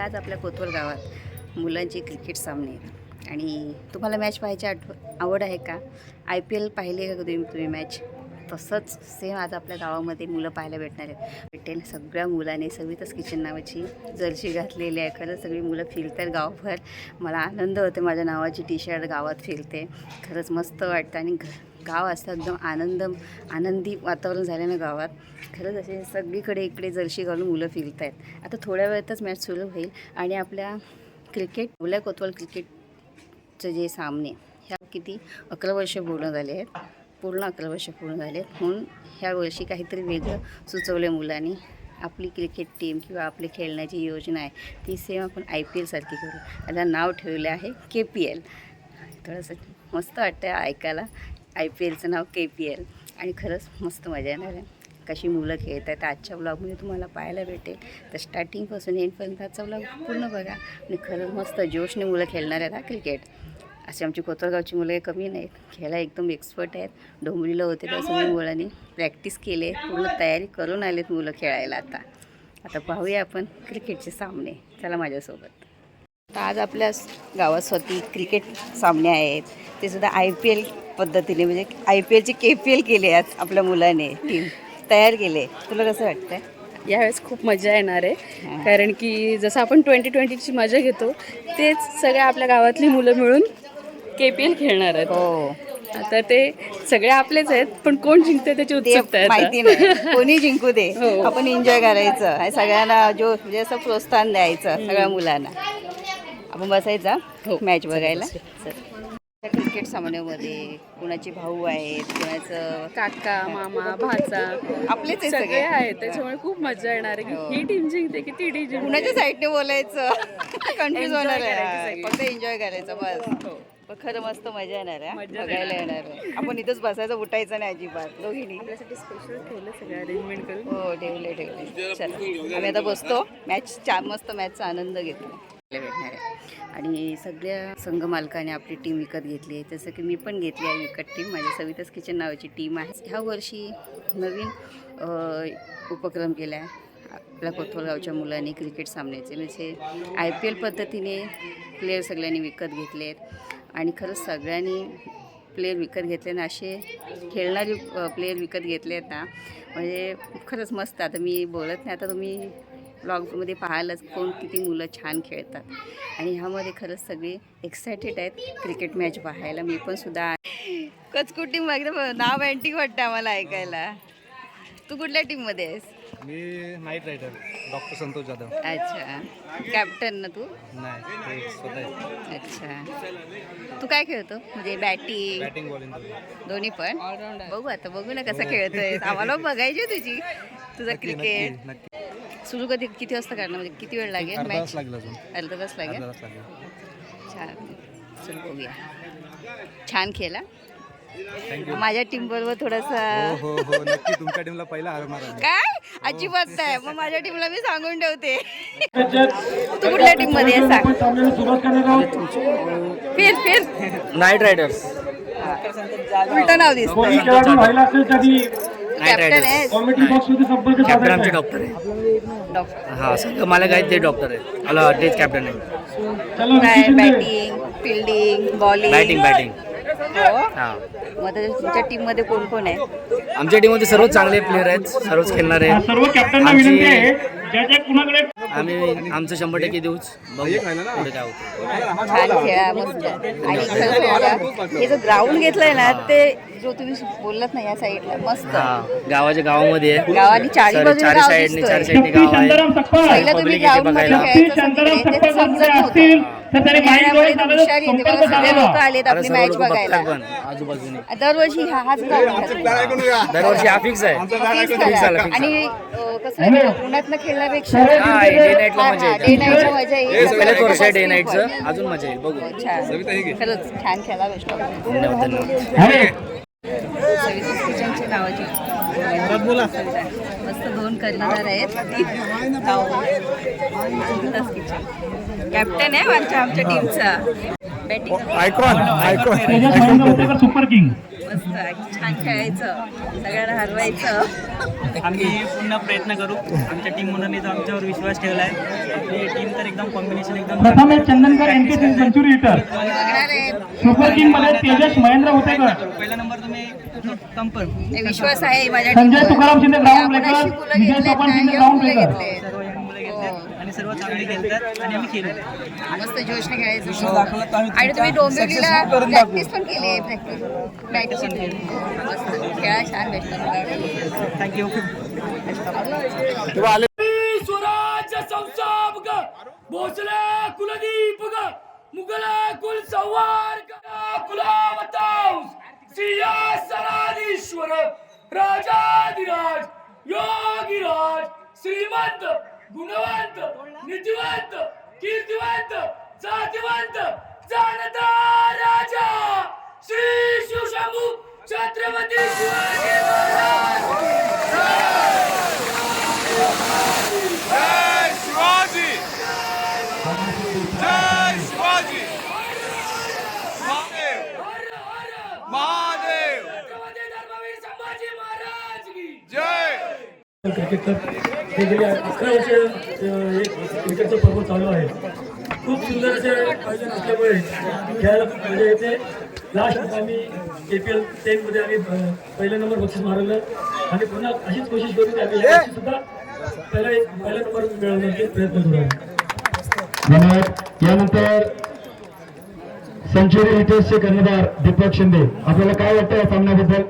मनापासून तर आज आपल्या कोतवल गावात मुलांचे क्रिकेट सामने आणि तुम्हाला मॅच पाहायची आठव आवड आहे का? आय पी एल पाहिले का तुम्ही तुम्ही मॅच तसंच सेम आज आपल्या गावामध्ये मुलं पाहायला भेटणार आहेत. भेटेल सगळ्या मुलाने. सविताच किचन नावाची जर्सी घातलेली आहे. खरंच सगळी मुलं फिरतात गावभर. मला आनंद होते माझ्या नावाची टी शर्ट गावात फिरते. खरंच मस्त वाटतं. आणि घ गाव असतं एकदम आनंद आनंदी वातावरण झालं ना गावात. खरंच असे सगळीकडे इकडे जर्शी घालून मुलं फिरत आहेत आता थोड्या वेळातच मॅच सुरू होईल आणि आपल्या क्रिकेट ओल्या कोतवाल क्रिकेटचे जे सामने ह्या किती अकरा वर्ष पूर्ण झाले आहेत. पूर्ण अकरा वर्ष पूर्ण झाले आहेत. म्हणून ह्या वर्षी काहीतरी वेगळं सुचवलं मुलांनी. आपली क्रिकेट टीम किंवा आपली खेळण्याची योजना आहे ती सेम आपण आय पी एलसारखी करू. त्याला नाव ठेवलं आहे के पी एल थोडंसं मस्त वाटतं ऐकायला. आय पी एलचं नाव के पी एल. आणि खरंच मस्त मजा येणार आहे. कशी मुलं खेळत आहेत आजच्या ब्लॉगमध्ये तुम्हाला पाहायला भेटेल. तर स्टार्टिंगपासून एंडपर्यंत आजचा ब्लॉग पूर्ण बघा. आणि खरंच मस्त जोशने मुलं खेळणार आहेत हा क्रिकेट असे आमची कोतरगावची मुलं कमी नाहीत. खेळायला एकदम एक्सपर्ट आहेत. डोंबरीला होते त्या मी मुलांनी प्रॅक्टिस केले. पूर्ण तयारी करून आलेत मुलं खेळायला आता. आता पाहूया आपण क्रिकेटचे सामने. चला माझ्यासोबत. तर आज आपल्या गावात स्वतः क्रिकेट सामने आहेत. ते सुद्धा आय पी एल पद्धतीने म्हणजे आय पी एलचे के पी एल केले आहेत आपल्या मुलाने. टीम तयार केले. तुला कसं वाटतंय? यावेळेस खूप मजा येणार आहे. हां. कारण की जसं आपण ट्वेंटी ट्वेंटीची मजा घेतो तेच सगळ्या आपल्या गावातली मुलं मिळून के पी एल खेळणार आहेत. हो. तर ते सगळे आपलेच आहेत पण कोण जिंकते त्याची उत्सुकता आहे माहिती आता. नाही. कोणी जिंकू दे. हो. आपण एन्जॉय करायचं. आणि सगळ्यांना जो म्हणजे असं प्रोत्साहन द्यायचं सगळ्या मुलांना. आपण बसायचा हो. मॅच बघायला. त्या क्रिकेट सामन्यामध्ये कुणाचे भाऊ आहेत कुणाचं काका मामा भाचा आपलेच आहे सगळे. आहेत त्याच्यामुळे खूप मजा येणार आहे. हो. की ही टीम जिंकते की ती टीम जिंकते? कुणाच्या साईडने बोलायचं? कन्फ्युज होणार आहे. फक्त एन्जॉय करायचं बस. हो. पण खरं मस्त मजा येणार आहे मजा बघायला येणार. आहे. आपण इथंच बसायचं उठायचं नाही अजिबात. दोघींनी. आपल्यासाठी स्पेशल ठेवलं सगळं अरेंजमेंट करून. हो ठेवले ठेवले चला. आम्ही आता बसतो. मॅच छान मस्त मॅचचा आनंद घेतो. भेटणार आहे. आणि सगळ्या संघ मालकाने आपली टीम विकत घेतली आहे. जसं की मी पण घेतली आहे विकत टीम माझ्या सवितास किचन नावाची टीम आहे. ह्या वर्षी नवीन उपक्रम केला आहे आपल्या कोथोलगावच्या मुलांनी क्रिकेट सामन्याचे. म्हणजे आय पी एल पद्धतीने प्लेयर सगळ्यांनी विकत घेतले आहेत आणि खरंच सगळ्यांनी प्लेयर विकत घेतले ना असे खेळणारे प्लेयर विकत घेतले आहेत ना. म्हणजे खरंच मस्त. आता मी बोलत नाही. आता तुम्ही ब्लॉगमध्ये पाहायलाच कोण किती मुलं छान खेळतात. आणि ह्यामध्ये खरंच सगळे एक्सायटेड आहेत. क्रिकेट मॅच पाहायला मी पण सुद्धा आहे. कचकुट टीम एकदम नाव अँटिक वाटतं आम्हाला ऐकायला. तू कुठल्या टीममध्ये आहेस? मी knight rider doctor Santosh Jadhav. अच्छा. कॅप्टन ना तू? नाही स्वतः. अच्छा. तू काय खेळतो? म्हणजे बॅटिंग बॅटिंग बॉलिंग दोन्ही. पण? बघू आता बघू ना कसं खेळतोय आम्हाला बघायची तुझी. तुझं क्रिकेट सुरू कधी किती वाजता करणार? म्हणजे किती वेळ लागेल? अर्धा मॅच तास लागेल अजून. अर्धा तास लागेल? अर्धा तास लागेल. छान. चल बघूया. छान खेळा थँक्यू माझ्या टीम बरोबर थोडासा हो हो हो. नक्की तुमच्या टीमला पहिला हार मारा काय? अजिबात नाही. मग माझ्या टीमला मी सांगून ठेवते. तू कुठल्या टीममध्ये आहे? सांग. फिर फिर. नाईट रायडर्स उलट नाव दिसत कॅप्टन आहे. कॅप्टन आमचे डॉक्टर आहे. डॉक्टर हा संघ मालक आहेत ते डॉक्टर आहे. मला तेच कॅप्टन आहे. काय batting fielding bowling batting batting हो. हा. मग आता तुमच्या टीममध्ये कोण कोण आहे? आमच्या टीममध्ये सर्वच चांगले प्लेअर आहेत सर्वच खेळणारे आहेत. सर्व कॅप्टनना विनंती आहे. आमची ज्या ज्या कुणाकडे आम्ही आमचं शंभर टक्के देऊच. बघू. पुढे काय होतं. छान खेळा मस्त. आणि खरं सांगू का, हे जो ग्राउंड घेतलंय ना ते जो तुम्ही बोललात ना या साईडला मस्त. हा गावाच्या गावामध्ये आहे. गावानी चारी सर- बाजूने चारी गाव साईडने चारी दिसतोय. साईडने गाव शांताराम आहे सकपाळ पहिला तुम्ही public येते ग्राउंडमध्ये बघायला. खेळायचं शांताराम सगळे, ते समजत तर हुशार येते बघा, लोक आलेत आपली सर्व मॅच लोक बघायला. बघतात पण आजूबाजूने. दरवर्षी हा हाच ग्राउंड दरवर्षी हा फिक्स आहे. Fix झाला, fix आणि अं, कसं आहे उन्हातनं खेळण्यापेक्षा हा डे नाईटला हा, मजा हा, येते मजा येईल वर्ष आहे डे नाईटचं अजून मजा येईल. बघू. छान खरंच छान खेळा बेस्ट धन्यवाद. किचनची नावाची. मस्त दोन कर्णधार आहेत. कॅप्टन आहे आमच्या आमच्या टीमचा batting icon icon super king मस्त छान खेळायचं. सगळ्यांना हरवायचं. आम्ही पुन्हा प्रयत्न करू. आमच्या टीम तर आमच्यावर विश्वास ठेवला आहे आपली टीम तर एकदम कॉम्बिनेशन एकदम प्रथम आहे चंदनकर सेंचुरी हिटर बघणार आहे. सुपर किंगमध्ये तेजस महेंद्र होतेकर पहिला नंबर तुम्ही कंपर विश्वास आहे माझ्या संजय. तुकाराम शिंदे ग्राउंड ब्रेकर विजय घेतलेत सोपान ना, शिंदे ग्राउंड ब्रेकर आणि आम्ही मस्त जोशने खेळायचं. आणि तुम्ही डोंबिवलीला. प्रॅक्टिस पण केली आहे प्रॅक्टिस प्रॅक्टिस पण केली. मस्त. खेळा छान थँक्यू स्वराज संसाप ग भोसले कुलदीप ग मुघल कुल संवार कुलावताऊस सिंहासनाधीश्वर राजाधिराज योगिराज श्रीमंत गुणवंत निधिवंत कीर्तिवंत जातिवंत जाणता राजा श्री शिवशंभू छत्रपती शिवाजी महाराज. छत्रपती धर्मवीर संभाजी महाराज की क्रिकेटचं हे गेली अकरा वर्ष एक क्रिकेटचं पर्व चालू आहे. खूप सुंदर असे आयोजन असल्यामुळे खेळायला खूप मजा येते. लास्ट आम्ही ए पी एल टेनमध्ये आम्ही पहिला नंबर बक्षीस मारवलं. आणि पुन्हा अशीच कोशिश करू की आम्ही सुद्धा पहिला एक पहिला नंबर मिळवण्याचे प्रयत्न करू. धन्यवाद. यानंतर सेंचुरी हिटर्सचे कर्णधार दीपक शिंदे. आपल्याला काय वाटतं या सामन्याबद्दल?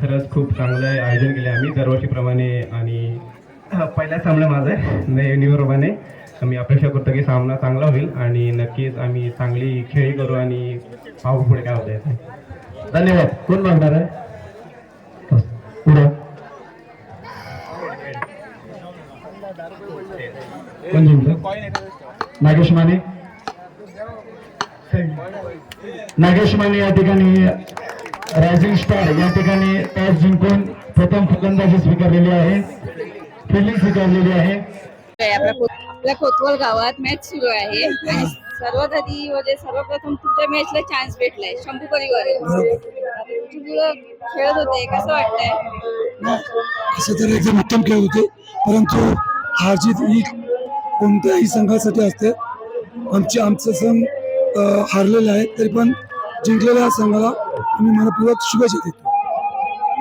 खरंच खूप चांगलं आयोजन केले आम्ही दरवर्षीप्रमाणे आणि पहिला सामना माझा आहे. म्हणजे नाही मी अपेक्षा करतो की सामना चांगला होईल आणि नक्कीच आम्ही चांगली खेळी करू आणि पाहू पुढे काय होतं धन्यवाद. कोण मागणार आहे? पुढं. कोण जिंकत नागेश माने. नागेश माने या ठिकाणी रायझिंग स्टार या ठिकाणी टॉस जिंकून प्रथम फलंदाजी स्वीकारलेली आहे. फिल्डिंग स्वीकारलेली आहे. आपल्या कोतवल गावात मॅच सुरू आहे. आणि सर्वात आधी म्हणजे सर्वप्रथम तुमच्या मॅचला चान्स भेटलाय. शंभू परिवार तुमची मुलं खेळत होते. कसं वाटतंय? असं तर एकदम उत्तम खेळ होते. परंतु हार जीत ही कोणत्याही संघासाठी असते. आमचे आमचं संघ हारलेलं आहे. तरी पण जिंकलेल्या संघाला आम्ही मनपूर्वक शुभेच्छा देतो.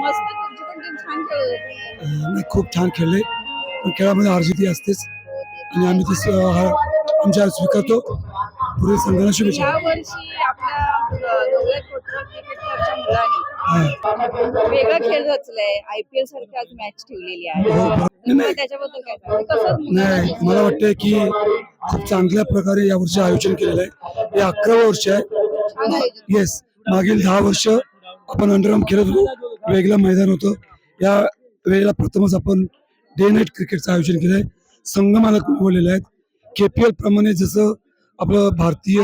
मस्त तुमची पण टीम छान खेळत होती. खूप छान खेळले. पण खेळामध्ये हारजीत असतेच. आणि आम्ही ती आमच्या स्वीकारतो. पुढील संघाला शुभेच्छा. हा. वेगळा खेळ रचलाय. आयपीएल सारखी आज मॅच ठेवलेली आहे. हो, त्याच्याबद्दल काय नाही मला वाटतंय की खूप चांगल्या प्रकारे यावर्षी आयोजन केलेलं आहे. हे अकरावं वर्ष आहे. येस मागील दहा वर्ष आपण अंडरआर्म खेळत होतो. वेगळं मैदान होतं. या वेळेला प्रथमच आपण डे नाईट क्रिकेटचं आयोजन केलंय. संघ मला निवडलेले आहेत के पी एल प्रमाणे जसं आपलं भारतीय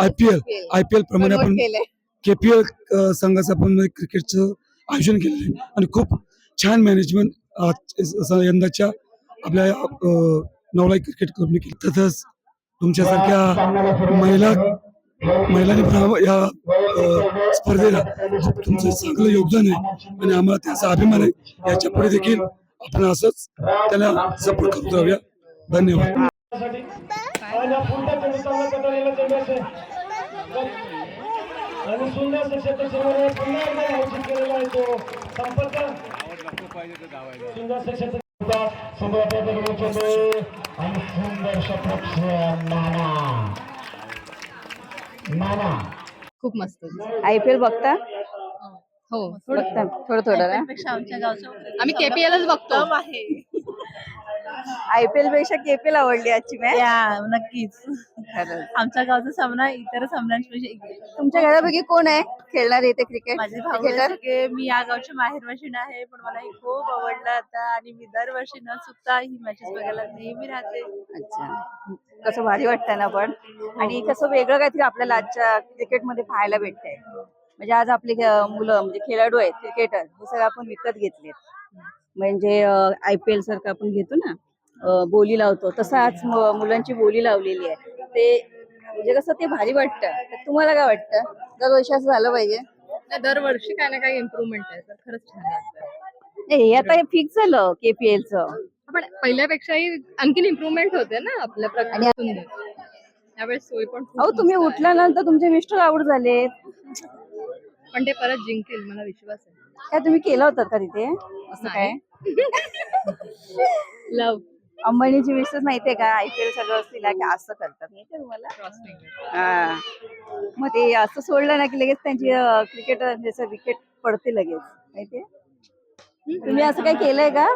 I P L. I P L प्रमाणे आपण. के पी एल संघाचं आपण क्रिकेटचं आयोजन केलेलं आहे. आणि खूप छान मॅनेजमेंट यंदाच्या आपल्या नवलाई क्रिकेट क्लबने केली. तसंच तुमच्यासारख्या महिला महिलांनी या स्पर्धेला खूप तुमचं चांगलं योगदान आहे. आणि आम्हाला त्याचा अभिमान आहे. याच्यापुढे देखील आपण असंच त्यांना सपोर्ट करत राहूया धन्यवाद. आणि सुंदर क्षेत्र पुन्हा एकदा घोषित केलेला आहे तो संपर्क सुंदर क्षेत्र आणि सुंदर खूप मस्त. आयपीएल बघता? हो थोडं थोडं ना आम्ही केपीएलच बघतो. आयपीएलपेक्षा केपीएल आवडली आजची मॅच या नक्कीच. आमच्या गावचा सामना इतर सामन्यांपेक्षा तुमच्या घरापैकी कोण आहे खेळणार इथे क्रिकेट माझे भाऊ सगळे. मी या गावचे माहेरवाशीण आहे पण मला हे खूप आवडलं आता. आणि मी दरवर्षी न चुकता ही मॅचेस बघायला नेहमी राहते. अच्छा. कसं भारी वाटतं ना पण. आणि कसं वेगळं काहीतरी आपल्याला आजच्या क्रिकेटमध्ये पाहायला भेटतंय. म्हणजे आज आपली मुलं म्हणजे खेळाडू आहेत क्रिकेटर हे सगळं आपण विकत घेतलेत. म्हणजे आय पी एल सारखं आपण घेतो ना बोली लावतो तसं आज मुलांची बोली लावलेली आहे. ते म्हणजे कसं ते भारी वाटतं. तर तुम्हाला काय वाटतं? दरवर्षी असं झालं पाहिजे? दरवर्षी काही ना काही इम्प्रुव्हमेंट आहे तर खरंच छान वाटतं. नाही हे आता फिक्स झालं केपीएलचं पण पहिल्यापेक्षाही आणखीन इम्प्रुव्हमेंट होते ना आपल्या प्रकारे सुंदर त्यावेळेस सोय पण खूप अहो तुम्ही मस्त आहे. उठल्यानंतर तुमचे मिस्टर आउट झाले पण ते परत जिंकेल मला विश्वास आहे. काय तुम्ही केलं होतं का तिथे? असं काय? लव अंबानीची मिस्टर माहितीये का? आयपीएल सगळं असतील की असं करतात. माहितीये तुम्हाला? हा. मग ते असं सोडलं ना की लगेच त्यांची क्रिकेट जसं विकेट पडते लगेच. माहितीये? तुम्ही असं काही केलंय का?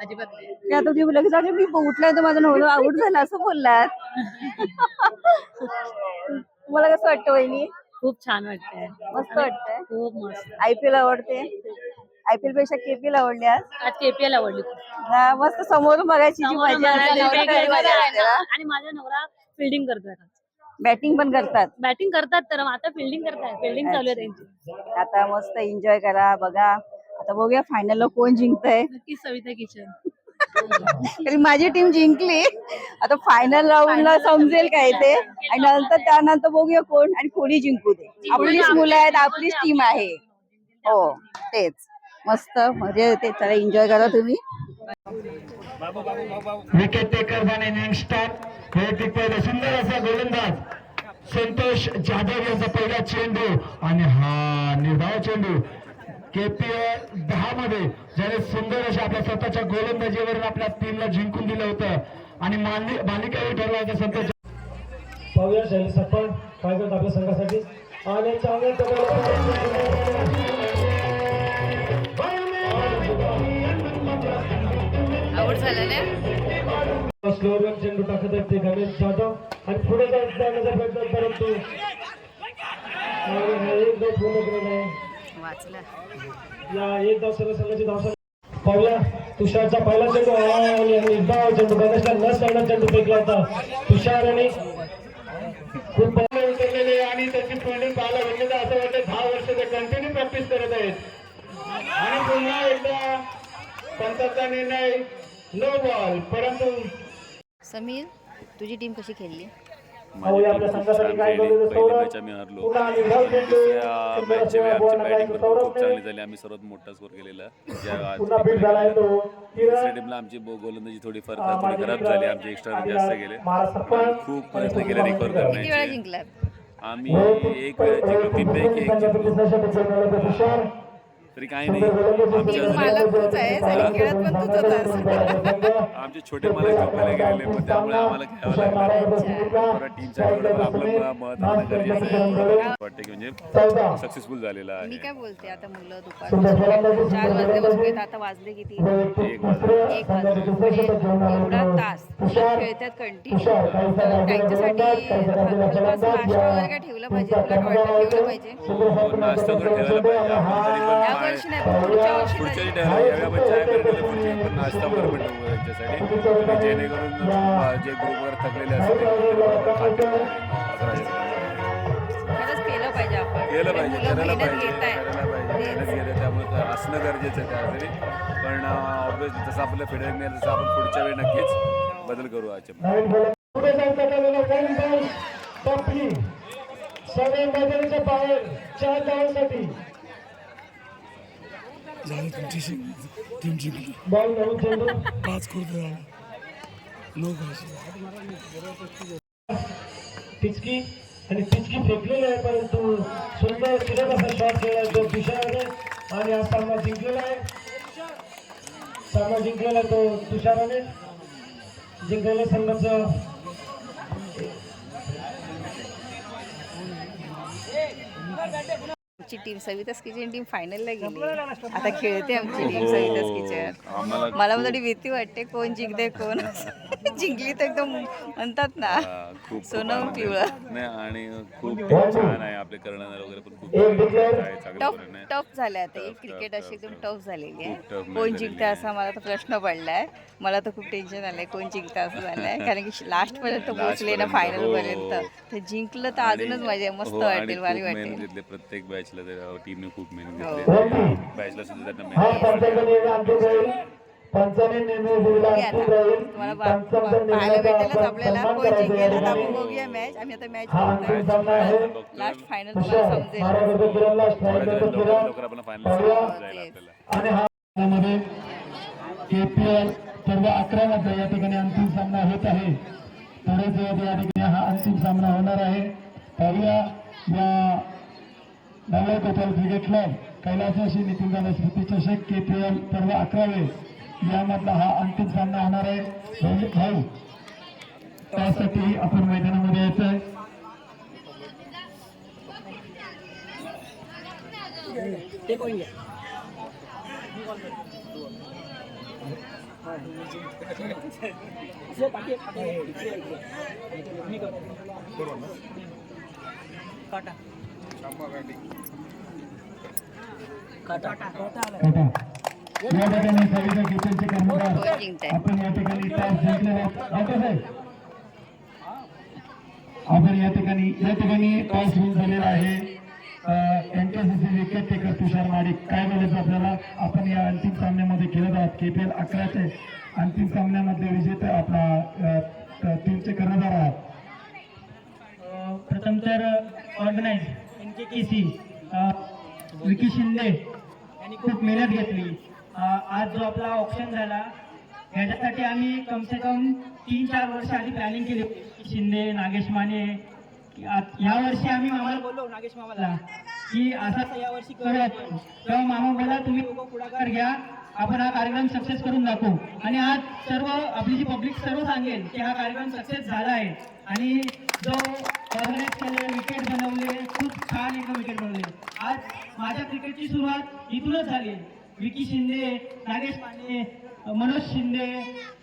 अजिबात नाही. आता तुम्ही लगेच अरे मी उठल्यानंतर माझं नवरा आउट झाला असं बोललात. तुम्हाला कसं वाटतं वहिनी? खूप छान वाटतंय. मस्त वाटतंय. खूप मस्त. आयपीएल आवडते. आयपीएलपेक्षा केपीएल आवडली आज? आज केपीएल आवडली हा, मस्त समोरून बघायची जी समोरून मजा बघायला असते वेगळी मजा आहे ना. मजा आणि माझा नवरा फिल्डिंग करतोय बॅटिंग पण करतात. बॅटिंग करतात तर आता फिल्डिंग करताय. फिल्डिंग चालू आहे त्यांची. आता मस्त एन्जॉय करा बघा. आता बघूया फायनलला कोण जिंकतंय. नक्कीच सविता किचन. तरी माझी टीम जिंकली. आता फायनल राऊंडला समजेल काय ते. आणि नंतर त्यानंतर बघूया कोण आणि कोणी जिंकू दे. आपलीच मुलं आहेत आपलीच टीम आहे. हो तेच. मस्त म्हणजे मजा येते चला एन्जॉय करा तुम्ही. विकेट टेकर आणि पहिले सुंदर असा गोलंदाज. संतोष जाधव यांचा पहिला चेंडू. आणि हा निर्धाव चेंडू. केपीएल दहा मध्ये ज्याने सुंदर अशा आपल्या स्वतःच्या गोलंदाजीवरून आपल्या टीमला जिंकून दिलं होतं. आणि मालिक मालिकाही ठरला होता संतोष पाहूया शैली सप्पन काय करत आपल्या संघासाठी? आणि आवड झालेलं स्लोवर चेंडू टाकत आहेत ते गणेश जाधव. आणि पुढे जायचं जाण्याचा प्रयत्न परंतु एक धाव पूर्ण केलेला आहे या एक संघाची तुषारचा पहिला चेंडू आणि निर्धाव चेंडू गणेशला न चेंडू फेकला होता. तुषार आणि खूप पहिले उतरलेले आणि त्याची फिल्डिंग पाहायला भेटले. तर असं वाटतं दहा वर्ष ते कंटिन्यू प्रॅक्टिस करत आहेत. आणि पुन्हा एकदा पंचाचा निर्णय नो बॉल परंतु समीर तुझी टीम कशी खेळली? पाहूया आपल्या संघासाठी काय करतो ते सौरभ? आम्ही हरलो दुसऱ्या मॅचच्या वेळी आमची बॅटिंग खूप चांगली झाली. आम्ही सर्वात मोठा स्कोर केलेला. ज्या दुसऱ्या टीमला आमची बो- गोलंदाजी थोडीफार अं, थोडी खराब झाली. आमचे एक्स्ट्रा आणि जास्त गेले. खूप प्रयत्न केले रिकवर मांजरेकर. किती वेळा करण्याचे जिंकलात? आम्ही एक वेळा जिंकलो तीन पैकी एक जिंकलो तरी काही नाही. आमच्या मालक तूच आहेस आणि खेळत पण तूच होतास. आमचे छोटे मालक झोपायला गेलेले पण त्यामुळे आम्हाला घ्यावं लागलं. टीमच्या आपलं मत राहणं गरजेचं आहे. वाटतं की म्हणजे सक्सेसफुल झालेला मी आहे काय बोलते आता मुलं दुपारपासून चार वाजले बसलेत आता वाजले किती? एक वाजता एक वाजले. म्हणजे एवढा तास खेळतात कंटिन्यू तर त्यांच्यासाठी नाश्ता वगैरे काय ठेवलं पाहिजे तुला काय ठेवलं पाहिजे. नाश्ता तर ठेवायला पाहिजे. वर्षी नाही पुढच्या वर्षी पुढच्या यावेळी आपण चाय पण नाश्ता वगैरे ठेवू त्यांच्यासाठी. आणि जेणेकरून जे ग्रुपवर थकलेले असतील ते बरोबर खातील असं राहायचं. खरंच केलं पाहिजे आपण. केलं आपली पाहिजे मुलं करायला मेहनत पाहिजे घेत आहेत. करायला पाहिजे. मेहनत घेते त्यामुळे ते असणं गरजेचं आहे त्यासाठी पण ऑब्विसली जसं आपलं फिडबॅक मिळेल तसं आपण पुढच्या वेळी नक्कीच बदल करू बोला पुढे. टपली सगळे मैदानाच्या बाहेर. चार धावांसाठी. झालं तुमची टीम जिंकली पाच करू नो पिचकी आणि पिचकी फेकलेली आहे परंतु सुंदर सुरेख असा शॉट खेळला तो तुषाराने आणि हा सामना जिंकलेला आहे. सामना जिंकलेला तो तुषाराने. जिंकलेल्या संघाचं आमची टीम सवितास किचन टीम फायनलला गेली. आता खेळते आमची टीम सवितास किचन मला थोडी भीती वाटते कोण जिंकते कोण जिंकली तर एकदम म्हणतात ना सोनं. पिवळं. नाही आणि खूप छान आहे आपले कर्णधार वगैरे पण खूप टफ टफ झालं आता ही क्रिकेट अशी एकदम. टफ. झालेली आहे. कोण जिंकते. असा मला तर प्रश्न पडलाय. मला तर खूप टेन्शन आलंय कोण जिंकतं असं झालंय. कारण की लास्ट पर्यंत पोहोचले ना फायनल हो. पर्यंत. ते जिंकलं तर अजूनच मजा आहे, मस्त हो, वाटेल भारी वाटेल. प्रत्येक बॅचला टीमने खूप मेहनत हो. घेतली बॅचला सुद्धा त्यांना हा मेहनत तुम्हाला पाहायला भेटेलच आपल्याला. कोण जिंकेल आता आपण. बघूया मॅच आम्ही आता मॅच हा अंतिम सामना आहे. लास्ट फायनल तुम्हाला समजेल. हा केपीएल सर्व अकरा मध्ये या ठिकाणी अंतिम सामना होत आहे. थोडेच या ठिकाणी हा अंतिम सामना होणार आहे. पाहूया या नवरा गोपाल क्रिकेट क्लब कैलासाशी नितीन दादा स्मृती चषक के पी एल पर्व अकरावे. यामधला हा अंतिम सामना होणार आहे. भाऊ त्यासाठी आपण मैदानामध्ये यायचं आहे. काटा. या ठिकाणी सविता किचनचे कर्मचार आपण या ठिकाणी तास जिंकले आहेत आपण या ठिकाणी या ठिकाणी टॉस विन झालेला आहे एनकेसीसी विकेट टेकर तुषार माडिक काय बोलायचं आपल्याला आपण या अंतिम सामन्यामध्ये खेळत आहोत के पी एल अकराचे अंतिम सामन्यामध्ये विजेते आपला टीमचे कर्णधार आहात प्रथम तर organise N K K C Vicky Shinde यांनी खूप मेहनत घेतली. आज जो आपला ऑप्शन झाला ह्याच्यासाठी आम्ही कमसे कम तीन चार वर्ष आधी प्लॅनिंग केली होती. शिंदे नागेश माने की या वर्षी आम्ही मामाला बोललो नागेश मामाला की असा या वर्षी करूया तेव्हा मामा बोला तुम्ही पुढाकार घ्या आपण हा कार्यक्रम सक्सेस करून दाखवू. आणि आज सर्व आपली जी पब्लिक सर्व सांगेल की हा कार्यक्रम सक्सेस झाला आहे. आणि जो ऑर्गनाईज केले विकेट बनवले खूप छान एकदम विकेट बनवले आज माझ्या क्रिकेटची सुरुवात इथूनच झाली विकी शिंदे नागेश पांडे मनोज शिंदे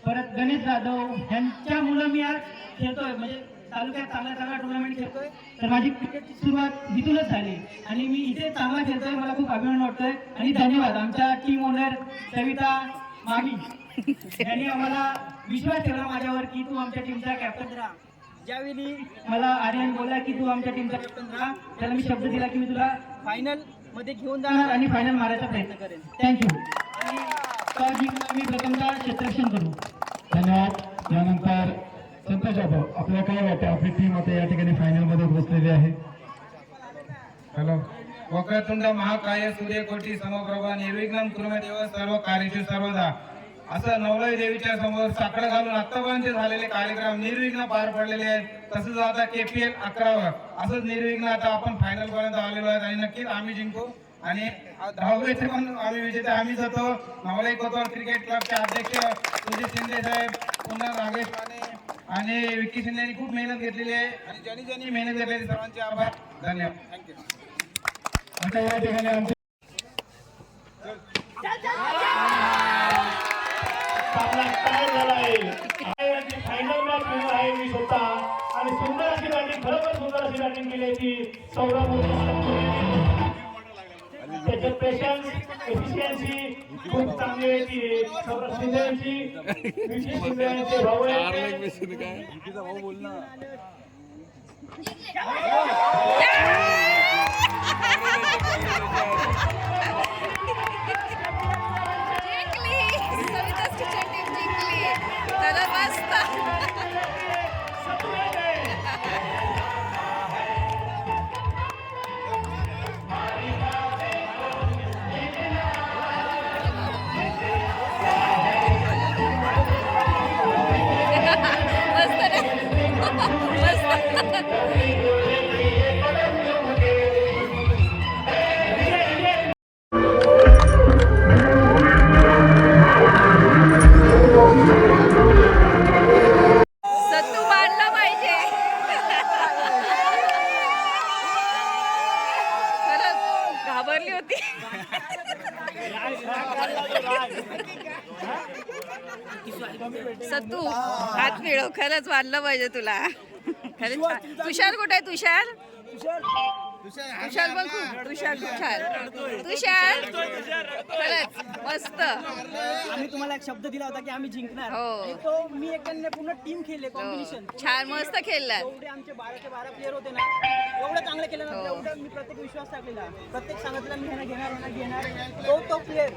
परत गणेश जाधव यांच्यामुळं मी आज खेळतोय. म्हणजे तालुक्यात चांगला चांगला टुर्नामेंट खेळतोय. तर माझी क्रिकेटची सुरुवात इथूनच झाली आणि मी इथे चांगला खेळतोय मला खूप अभिमान वाटतोय. आणि धन्यवाद आमच्या टीम ओनर सविता मागी यांनी आम्हाला विश्वास ठेवला माझ्यावर की तू आमच्या टीमचा कॅप्टन राहा. ज्यावेळी मला आर्यन बोलला की तू आमच्या टीमचा कॅप्टन राहा त्याला मी शब्द दिला की मी तुला फायनलमध्ये घेऊन जाणार आणि फायनल मारायचा प्रयत्न करेन. थँक्यू आणि आम्ही प्रथमतः क्षेत्ररक्षण करू. धन्यवाद. यानंतर संतोष जाधव आपल्याला काय वाटतं? आपली टीम आता या ठिकाणी फायनलमध्ये पोहोचलेली आहे. हॅलो वक्रतुंड महाकाय सूर्यकोटी समप्रभा निर्विघ्न कुर्म देव सर्व कार्यशी सर्वदा. असं नवलय देवीच्या समोर साकडं घालून आतापर्यंत झालेले कार्यक्रम निर्विघ्न पार पडलेले आहेत. तसंच आता केपीएल अकरावर असंच निर्विघ्न आता आपण फायनल पर्यंत आलेलो आहेत आणि नक्कीच आम्ही जिंकू. आणि दहावीचे पण आम्ही विजेते आम्हीच होतो नवलाई कोतवाल क्रिकेट क्लबचे अध्यक्ष सुजित शिंदे साहेब पुन्हा रागेश माने आणि विक्की शिंदे यांनी खूप मेहनत घेतलेली आहे. आणि ज्यांनी ज्यांनी मेहनत घेतलेली सर्वांचे आभार. धन्यवाद. थँक्यू झाला आहे फायनल मॅच विनर आहे मी स्वतः. आणि सुंदर अशी बॅटिंग खरोखर सुंदर अशी बॅटिंग केली आहे ती सौरभ उर्फ त्याचे पेशन्स एफिशियन्सी खूप चांगली आहे ती. सौरभ शिंदे यांची विकी शिंदे यांचे भाऊ आहेत भाऊ बोल ना एक शब्द दिला होता की आम्ही जिंकणार. हो. आणि तो मी एकट्याने पूर्ण टीम खेळले कॉम्बिनेशन छान मस्त खेळलात एवढे आमचे बाराचे बारा प्लेअर होते ना एवढं चांगलं केलं ना एवढं मी प्रत्येक विश्वास टाकलेला. प्रत्येक सांगितलं मी ह्याला घेणार ह्याला घेणार. तो तो प्लेअर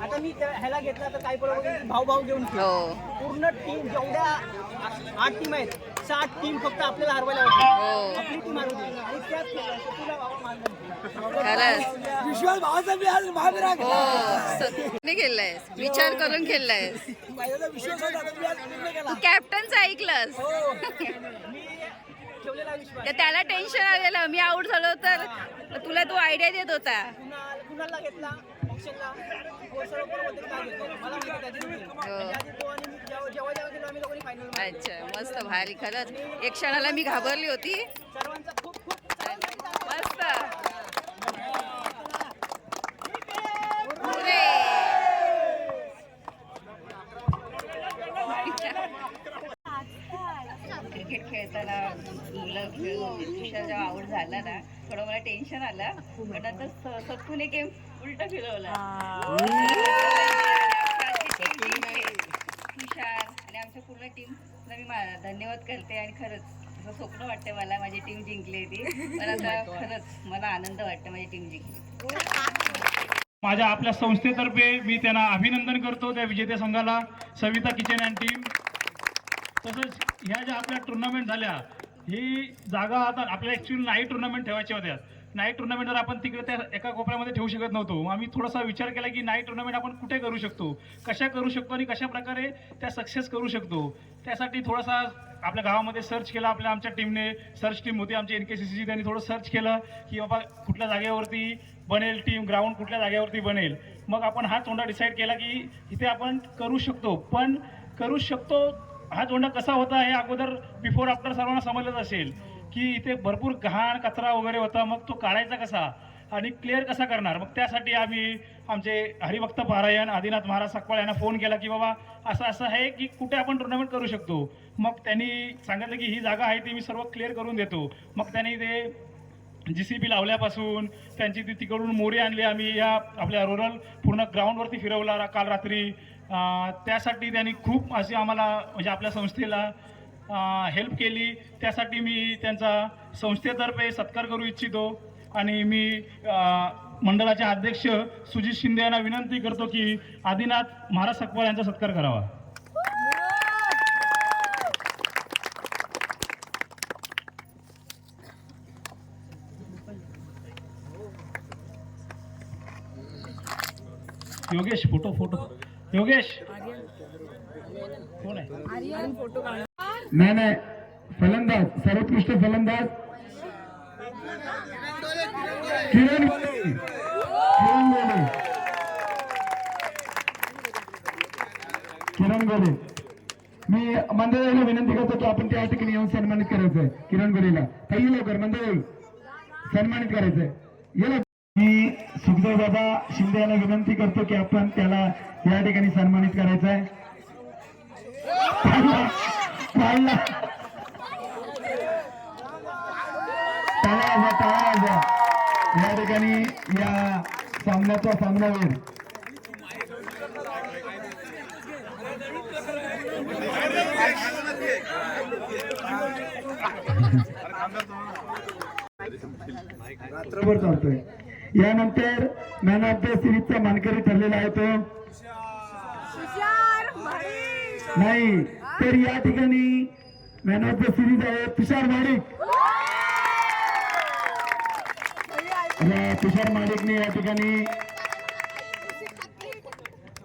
आता मी त्या- ह्याला घेतला तर काय बरोबर भाऊ भाऊ घेऊन खेळ. हो. पूर्ण टीम जेवढ्या आ- आठ टीम आहेत साठ टीम फक्त आपल्याला हरवायला होती. हो. आपली टीम हरवली आणि त्याच खेळात तुला बाबा मानलं खरंच. विश्वास भावाचा मी आज महाविराग हो खेळलायस विचार करून खेळलायस माझ्याचा विश्वास होता तर मी आज पूर्ण केला. तू कॅप्टनचं ऐकलंस. मी ठेवलेला विश्वास तर त्याला टेन्शन आलेलं मी आऊट झालो तर तुला तो आयडिया देत होता. कुणाल कुणालला घेतला? ऑप्शनला सर्व बरोबर काय घेतलं? मला माहिती त्याची टीम. त्याच्या आधी तो आणि मी जेव्हा जेव्हा जेव्हा गेलो आम्ही दोघांनी फायनल अच्छा मस्त भारी खरंच. एक क्षणाला मी घाबरली होती. सर्वांचा खूप खूप मस्त. क्रिकेट खेळताना मुलं तुषार जेव्हा आऊट झाला ना थोडं मला टेन्शन आलं. पण स- सत्तूने गेम उलट फिरवला. तुषार आणि आमच्या पूर्ण टीमला मी मा- धन्यवाद करते आणि खरंच असं स्वप्न वाटतं मला माझी टीम जिंकली ती. पण आता खरंच मला आनंद वाटतं माझी टीम जिंकली. माझ्या आपल्या संस्थेतर्फे मी त्यांना अभिनंदन करतो त्या विजेत्या संघाला सविता किचन अँड टीम तसंच ह्या ज्या आपल्या टुर्नामेंट झाल्या ही जागा आता आपल्याला ॲक्च्युली नाईट टुर्नामेंट ठेवायच्या होत्या. नाईट टुर्नामेंट जर आपण तिकडे त्या एका कोपऱ्यामध्ये ठेवू शकत नव्हतो. मग आम्ही थोडासा विचार केला की नाईट टुर्नामेंट आपण कुठे करू शकतो? कशा करू शकतो आणि कशा प्रकारे त्या सक्सेस करू शकतो? त्यासाठी थोडासा आपल्या गावामध्ये सर्च केलं आपल्या आमच्या टीमने सर्च टीम होती आमच्या एन के सी सीची त्यांनी थोडं सर्च केलं की बाबा कुठल्या जागेवरती बनेल टीम ग्राउंड कुठल्या जागेवरती बनेल. मग आपण हा तोंडा डिसाईड केला की इथे आपण करू शकतो. पण करू शकतो हा तोंडा कसा होता हे अगोदर बिफोर आफ्टर सर्वांना समजलंच असेल. की इथे भरपूर घाण कचरा वगैरे होता मग तो काढायचा कसा आणि क्लिअर कसा करणार? मग त्यासाठी आम्ही आमचे हरिभक्त पारायण आदिनाथ महाराज सकपाळ यांना फोन केला की बाबा असं असं आहे की कुठे आपण टुर्नामेंट करू शकतो? मग त्यांनी सांगितलं की ही जागा आहे ती मी सर्व क्लिअर करून देतो. मग त्यांनी ते जी सी बी लावल्यापासून त्यांची ती तिकडून मोरी आणली आम्ही या आपल्या रुरल पूर्ण ग्राउंडवरती फिरवला काल रात्री. त्यासाठी त्यांनी खूप अशी आम्हाला म्हणजे आपल्या संस्थेला हेल्प केली. त्यासाठी मी त्यांचा संस्थेतर्फे सत्कार करू इच्छितो. आणि मी मंडळाचे अध्यक्ष सुजित शिंदे यांना विनंती करतो की आदिनाथ महाराज सकपाळ यांचा सत्कार करावा. Yogesh photo photo. योगेश. कोण आहे? नाही नाही. फलंदाज सर्वोत्कृष्ट फलंदाज. किरण किरण गोले. किरण गोले. मी मंडळाला विनंती करतो की आपण त्या ठिकाणी येऊन सन्मानित करायचंय. किरण गोलेला. काही लवकर मंडळ सन्मानित करायचंय. ये मी सुखदेव दादा शिंदे यांना विनंती करतो की आपण त्याला या ठिकाणी सन्मानित करायचंय. आहे या ठिकाणी या सामन्याचा सामनावीर रात्रभर चालतोय. यानंतर मॅन ऑफ द सिरीजचा मानकरी ठरलेला आहे तो. नाही तर या ठिकाणी मॅन ऑफ द सिरीज आहे तुषार माडिक. तुषार माडिकने या ठिकाणी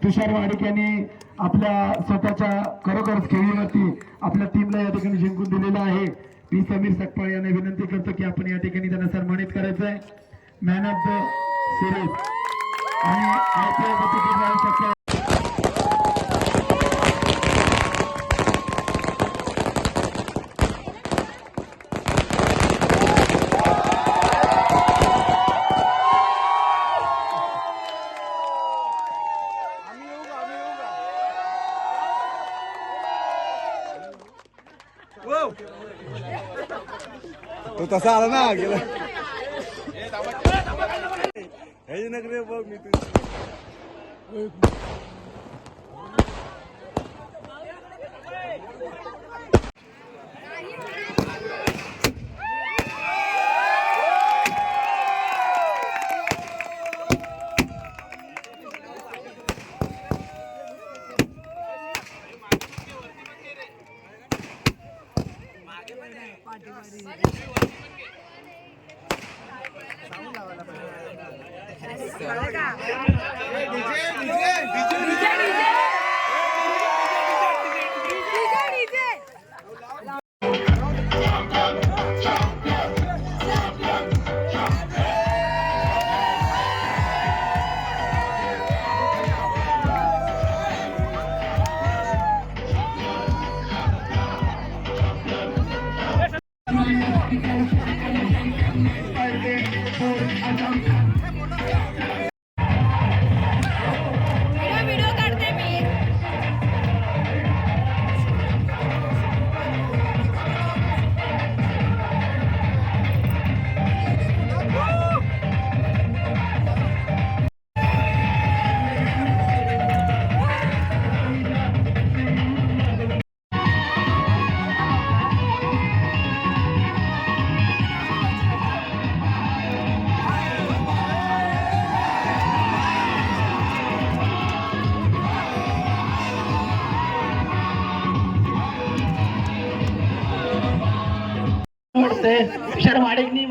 तुषार माडिक यांनी आपल्या स्वतःच्या खरोखरच खेळीवरती आपल्या टीमला या ठिकाणी जिंकून दिलेला आहे. मी समीर सकपाळ यांना विनंती करतो की आपण या ठिकाणी त्यांना सन्मानित करायचं आहे मॅन ऑफ द सिरीज आणि आय पी एल राहू शकतो तो तसा आला ना गेला हे नगरे बघ मी तुझी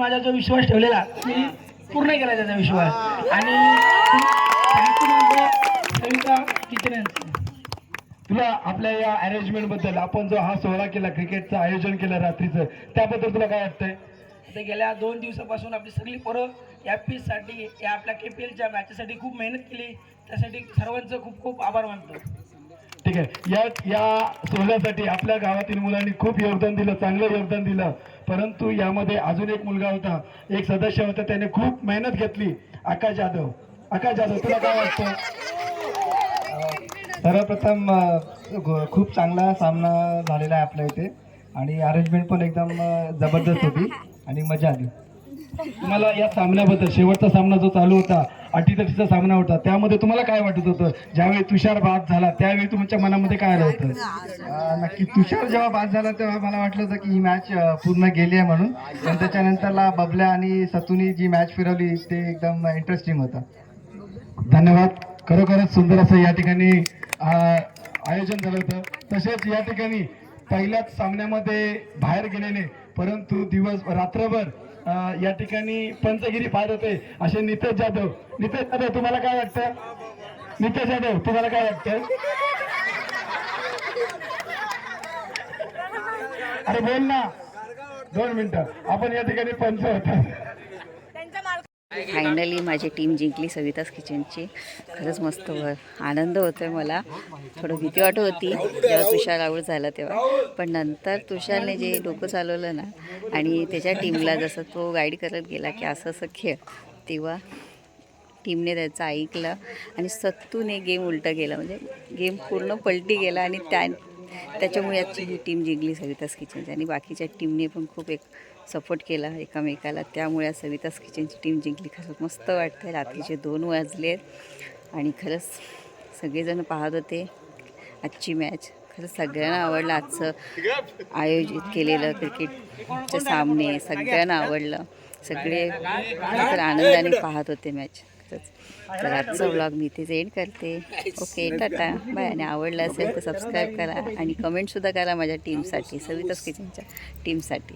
माझा जो विश्वास ठेवलेला मी पूर्ण केला त्याचा विश्वास. आणि सविता किचन. तुला आपल्या या अरेंजमेंटबद्दल आपण जो हा सोहळा केला क्रिकेटचं आयोजन केलं रात्रीचं त्याबद्दल तुला काय वाटतंय? ते गेल्या दोन दिवसापासून आपली सगळी पोरं या पीचसाठी या आपल्या के पी एलच्या मॅचेसाठी खूप मेहनत केली. त्यासाठी सर्वांचं खूप खूप आभार मानतो. ठीक आहे. या या सोहळ्यासाठी आपल्या गावातील मुलांनी खूप योगदान दिलं चांगलं योगदान दिलं. परंतु यामध्ये अजून एक मुलगा होता एक सदस्य होता त्याने खूप मेहनत घेतली. आकाश जाधव. आकाश जाधव तुला काय वाटतं? सर्वप्रथम खूप चांगला सामना झालेला आहे आपल्या इथे. आणि अरेंजमेंट पण एकदम जबरदस्त होती. आणि मजा आली. तुम्हाला या सामन्याबद्दल शेवटचा सामना जो चालू होता अटीतटीचा सामना होता त्यामध्ये तुम्हाला काय वाटत होतं? ज्यावेळी तुषार बाद झाला त्यावेळी तुमच्या मनामध्ये काय आलं होतं? नक्की. तुषार जेव्हा बाद झाला तेव्हा मला वाटलं होतं की ही मॅच पूर्ण गेली आहे म्हणून. पण त्याच्यानंतरला बबल्या आणि सतुनी जी मॅच फिरवली ते एकदम इंटरेस्टिंग होतं. धन्यवाद. खरोखरच सुंदर असं या ठिकाणी आयोजन झालं होतं. तसेच या ठिकाणी पहिल्याच सामन्यामध्ये बाहेर गेलेले परंतु दिवस रात्रभर या ठिकाणी पंचगिरी पाहत होते. असे नितेश जाधव. नितेश जाधव तुम्हाला काय वाटतं? नितेश जाधव तुम्हाला काय वाटतं? अरे बोल ना. दोन मिनिटं. आपण या ठिकाणी पंच होता. फायनली माझी टीम जिंकली सवितास किचनची खरंच मस्त आनंद होतो आहे मला. थोडं भीती वाटत होती. जेव्हा तुषार आऊट झाला तेव्हा. पण नंतर तुषारने जे डोकं चालवलं ना आणि त्याच्या टीमला जसं तो गाईड करत गेला की असं असं खेळ तेव्हा टीमने त्याचं ऐकलं आणि सत्तूने गेम उलटं गेला म्हणजे गेम पूर्ण पलटी गेला आणि त्या त्याच्यामुळे आजची ही टीम जिंकली सवितास किचनची आणि बाकीच्या टीमने पण खूप एक सपोर्ट केला एकामेकाला. त्यामुळे सवितास किचनची टीम जिंकली. खरंच मस्त वाटतं रात्रीचे दोन वाजले आणि खरंच सगळेजण पाहत होते. आजची मॅच खरंच सगळ्यांना आवडलं. आजचं आयोजित केलेलं क्रिकेटचे सामने सगळ्यांना आवडलं. सगळे तर आनंदाने पाहत होते मॅच खरंच. तर आजचा ब्लॉग मी इथेच एंड करते. ओके टाटा. बाय आणि आवडलं असेल तर सबस्क्राईब करा आणि कमेंटसुद्धा करा माझ्या टीमसाठी सवितास किचनच्या टीमसाठी